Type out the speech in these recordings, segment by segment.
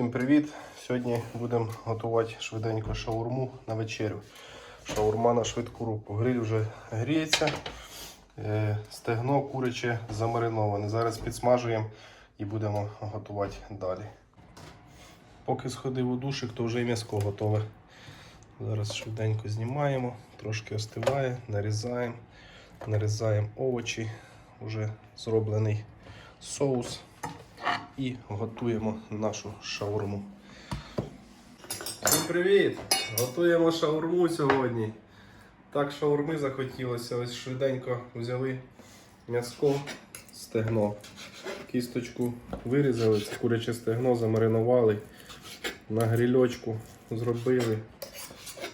Всім привіт! Сьогодні будемо готувати швиденько шаурму на вечерю. Шаурма на швидку руку. Гриль вже гріється. Е, Стегно куряче замариноване. Зараз підсмажуємо і будемо готувати далі. Поки сходив у душик, то вже і м'яско готове. Зараз швиденько знімаємо, трошки остиває, нарізаємо, нарізаємо овочі, вже зроблений соус і готуємо нашу шаурму. Всім привіт! Готуємо шаурму сьогодні. Так, шаурми захотілося. Ось швиденько взяли м'яско, стегно, кісточку вирізали, це куряче стегно, замаринували, на грильочку зробили.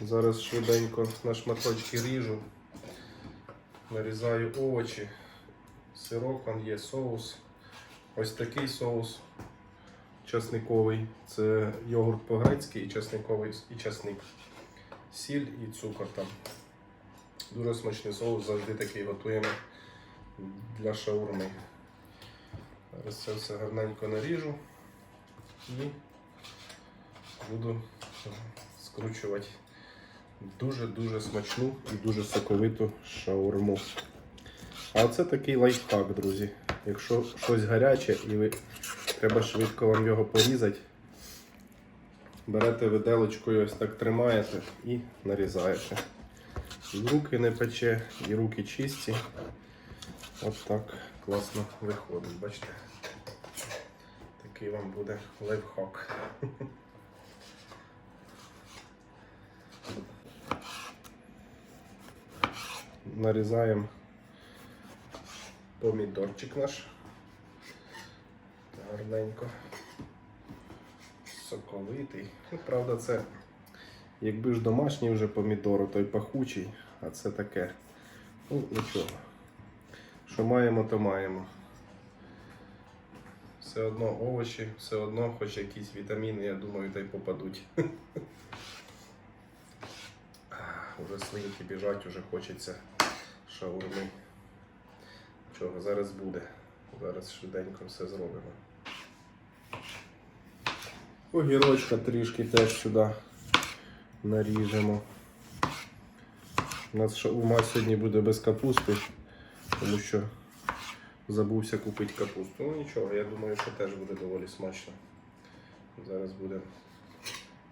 Зараз швиденько на шматочки ріжу, нарізаю овочі, сирок, он є соус. Ось такий соус часниковий. Це йогурт по-грецьки і часниковий і часник. Сіль і цукор там. Дуже смачний соус, завжди такий готуємо для шаурми. Зараз це все гарненько наріжу і буду скручувати дуже-дуже смачну і дуже соковиту шаурму. А це такий лайфхак, друзі. Якщо щось гаряче і ви треба швидко вам його порізати, берете виделочкою, ось так тримаєте і нарізаєте. І руки не пече, і руки чисті. От так класно виходить, бачите? Такий вам буде лайфхак. Нарізаємо помідорчик наш. Гарненько. Соковитий. Ну, правда, це якби ж домашній вже помідор, той пахучий, а це таке. Ну, нічого. Що маємо, то маємо. Все одно овочі, все одно хоч якісь вітаміни, я думаю, та й попадуть. Уже слинки біжать, уже хочеться шаурми. Чого, зараз буде. Зараз швиденько все зробимо. Огірочка трішки теж сюди наріжемо. У нас шаурма сьогодні буде без капусти, тому що забувся купити капусту. Ну нічого, я думаю, що теж буде доволі смачно. Зараз будемо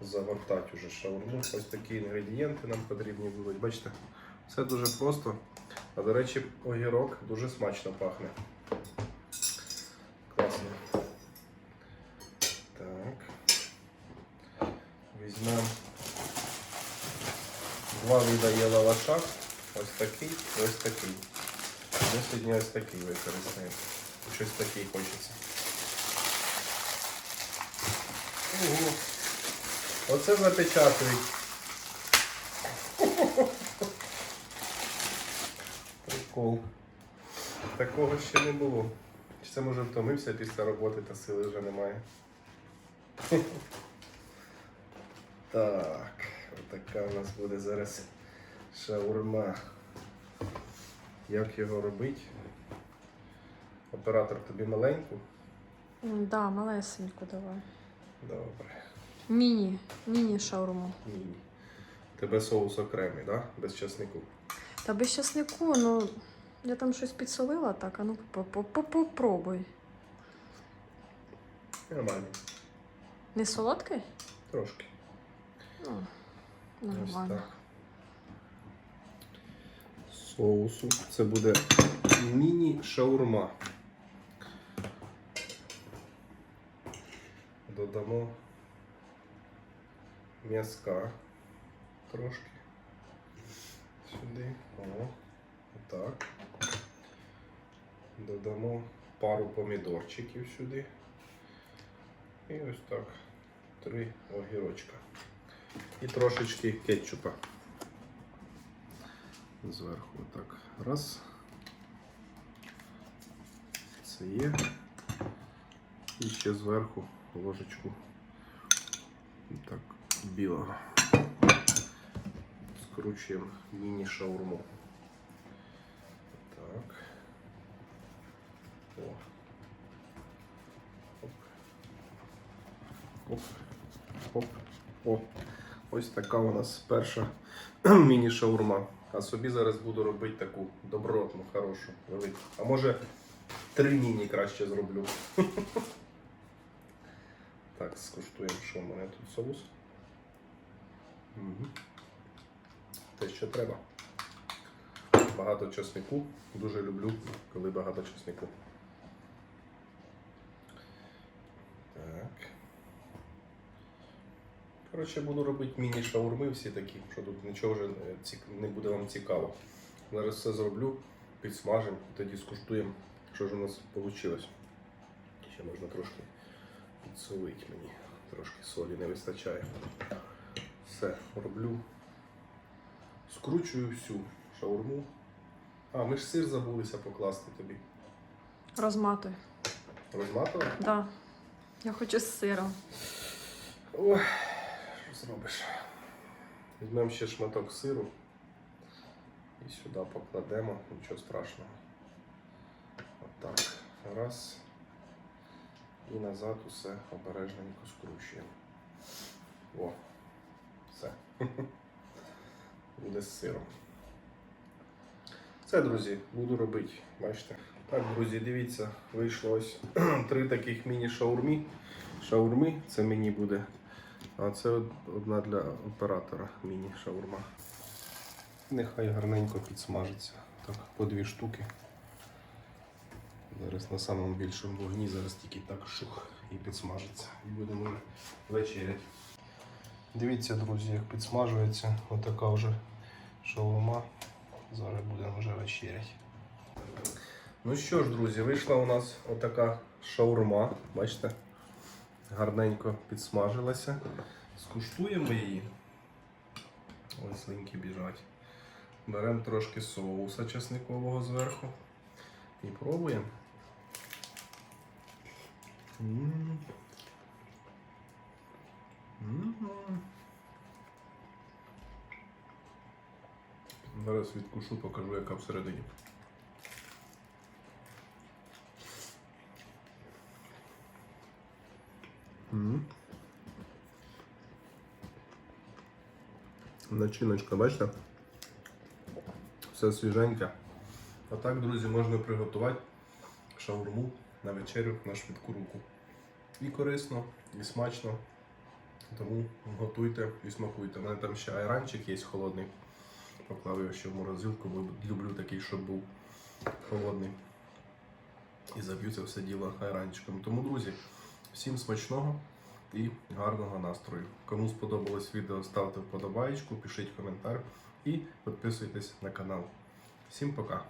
загортати уже шаурму. Ось такі інгредієнти нам потрібні будуть. Бачите, все дуже просто. А до речі, огірок дуже смачно пахне. Класно. Так. Візьмемо два вида є лаваша. Ось такий ось такий. Ми сьогодні ось такий використаємо. Щось такий хочеться. Ого. Оце запечатують. Прикол. Такого ще не було. Чи це може втомився після роботи та сили вже немає? Так, отака у нас буде зараз шаурма. Як його робити? Оператор тобі маленьку? М, Да, малесеньку давай. Добре. Міні, міні шаурму. Ні. Тебе соус окремий, да? Без часнику. Та без часнику, ну я там щось підсолила так, а ну по- по- по- попробуй. Нормально. Не солодкий? Трошки. Ну, нормально. Соусу. Це буде міні-шаурма. Додамо м'язка трошки. Сюди. О, отак. Додамо пару помідорчиків сюди. І ось так. Три огірочка. І трошечки кетчупа. Зверху отак. Раз. Це є. І ще зверху ложечку так, білого. Скручуємо міні-шаурму. Так. О. Оп. Оп. Оп. О. Ось така у нас перша міні-шаурма. А собі зараз буду робити таку добротну, хорошу, велику. А може три міні краще зроблю. Так, скуштуємо, що в мене тут соус. Мгм. Те, що треба. Багато чеснику. Дуже люблю, коли багато чеснику. Так. Коротше, буду робити міні-шаурми всі такі, що тут нічого вже не буде вам цікаво. Зараз все зроблю, підсмажимо, тоді скуштуємо, що ж у нас вийшло. Ще можна трошки підсолити мені. Трошки солі не вистачає. Все, роблю. Скручую всю шаурму. А, ми ж сир забулися покласти тобі. Розматуй. Розматував? Да. Я хочу з сиром. Ой, що зробиш? Візьмемо ще шматок сиру і сюди покладемо, нічого страшного. Отак. Раз. І назад усе обережненько скручуємо. О, все. Буде з сиром. Це, друзі, буду робити. Бачите? Так, друзі, дивіться, вийшло ось три таких міні-шаурмі. Шаурми це мені буде. А це одна для оператора міні-шаурма. Нехай гарненько підсмажиться. Так, по дві штуки. Зараз на самому більшому вогні, зараз тільки так шух і підсмажиться. І будемо вечеряти. Дивіться, друзі, як підсмажується. Отака вже шаурма. Зараз будемо вже вечеряти. Ну що ж, друзі, вийшла у нас отака шаурма. Бачите? Гарненько підсмажилася. Скуштуємо її. Ось слинки біжать. Беремо трошки соуса чесникового зверху і пробуємо. Зараз відкушу, покажу, яка всередині. Начиночка, бачите? Все свіженьке. А так, друзі, можна приготувати шаурму на вечерю на швидку руку. І корисно, і смачно. Тому готуйте і смакуйте. У мене там ще айранчик є холодний. Поклав його ще в морозилку, бо люблю такий, щоб був холодний. І заб'ю це все діло айранчиком. Тому, друзі, всім смачного і гарного настрою. Кому сподобалось відео, ставте вподобаєчку, пишіть коментар і підписуйтесь на канал. Всім пока.